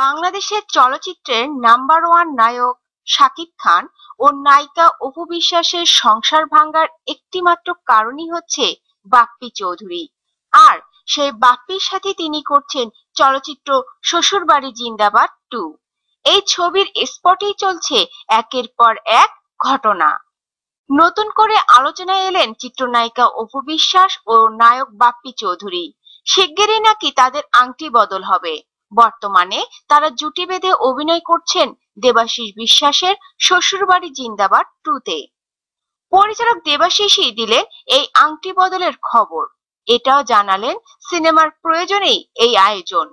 বাংলাদেশের চলচ্চিত্রের number one নায়ক শাকিব খান ও নায়িকা অপু বিশ্বাসের সংসার ভাঙ্গার একটিমাত্র কারণই হচ্ছে বাপ্পি চৌধুরী। আর সেই বাপ্পির সাথে তিনি করছেন চলচ্চিত্র শ্বশুরবাড়ি জিন্দাবাদ টু। এই ছবির স্পটেই চলছে একের পর এক ঘটনা। নতুন করে আলোচনায় এলেন চিত্রনায়িকা অপু বিশ্বাস ও নায়ক বাপ্পি চৌধুরী। শিগগিরই নাকি তাদের আংটি বদল হবে। বর্তমানে তারা জুটি বেঁধে অভিনয় করছেন দেবাশিস বিশ্বাসের শ্বশুরবাড়ি জিন্দাবাদ টুতে। পরিচালক দেবাশিসই দিলেন এই আংটি বদলের খবর। এটাও জানালেন সিনেমার প্রয়োজনেই এই আয়োজন।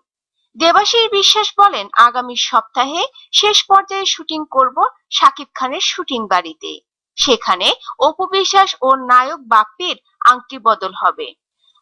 দেবাশিস বিশ্বাস বলেন, আগামী সপ্তাহে শেষ পর্যায়ে শুটিং করব শাকিব খানের শুটিং বাড়িতে। সেখানে অপু বিশ্বাস ও নায়ক বাপ্পির আংটি বদল হবে।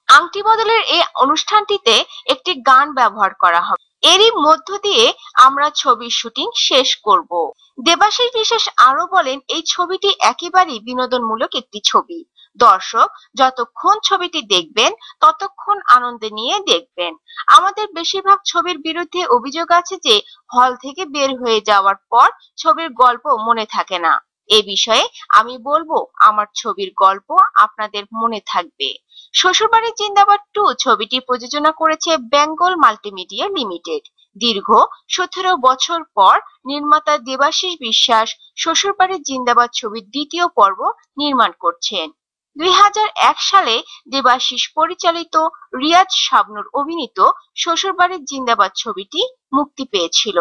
আংটি বদলের এই অনুষ্ঠানটিতে একটি গান ব্যবহার করা হবে। এরই মধ্য দিয়ে আমরা ছবির শুটিং শেষ করব। দেবাশিস বিশ্বাস আরও বলেন, এই ছবিটি একেবারেই বিনোদনমূলক একটি ছবি। দর্শক, যতক্ষণ ছবিটি দেখবেন, ততক্ষণ আনন্দ নিয়ে দেখবেন। আমাদের বেশিরভাগ ছবির বিরুদ্ধে অভিযোগ আছে যে, হল থেকে বের হয়ে যাওয়ার পর ছবির গল্প মনে থাকে না। এ বিষয়ে আমি বলব, আমার ছবির গল্প আপনাদের মনে থাকবে। শ্বশুরবাড়ি জিন্দাবাদ টু ছবিটি প্রযোজনা করেছে বেঙ্গল মাল্টিমিডিয়া লিমিটেড। দীর্ঘ সতেরো বছর পর নির্মাতা দেবাশিস বিশ্বাস শ্বশুরবাড়ি জিন্দাবাদ ছবির দ্বিতীয় পর্ব নির্মাণ করছেন। দুই হাজার এক সালে দেবাশিস পরিচালিত রিয়াজ শাবনুর অভিনীত শ্বশুরবাড়ির জিন্দাবাদ ছবিটি মুক্তি পেয়েছিল।